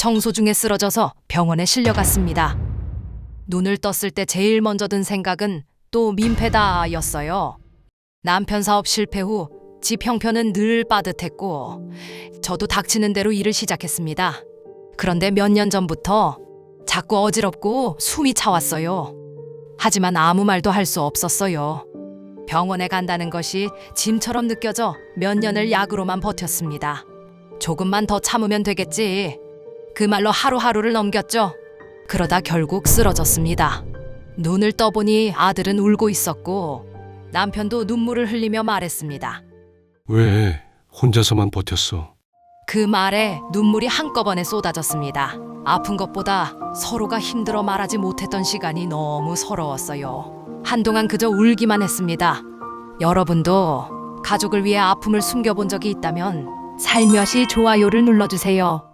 청소 중에 쓰러져서 병원에 실려갔습니다. 눈을 떴을 때 제일 먼저 든 생각은 또 민폐다 였어요. 남편 사업 실패 후 집 형편은 늘 빠듯했고 저도 닥치는 대로 일을 시작했습니다. 그런데 몇 년 전부터 자꾸 어지럽고 숨이 차왔어요. 하지만 아무 말도 할 수 없었어요. 병원에 간다는 것이 짐처럼 느껴져 몇 년을 약으로만 버텼습니다. 조금만 더 참으면 되겠지. 그 말로 하루하루를 넘겼죠. 그러다 결국 쓰러졌습니다. 눈을 떠보니 아들은 울고 있었고 남편도 눈물을 흘리며 말했습니다. 왜 혼자서만 버텼어? 그 말에 눈물이 한꺼번에 쏟아졌습니다. 아픈 것보다 서로가 힘들어 말하지 못했던 시간이 너무 서러웠어요. 한동안 그저 울기만 했습니다. 여러분도 가족을 위해 아픔을 숨겨본 적이 있다면 살며시 좋아요를 눌러주세요.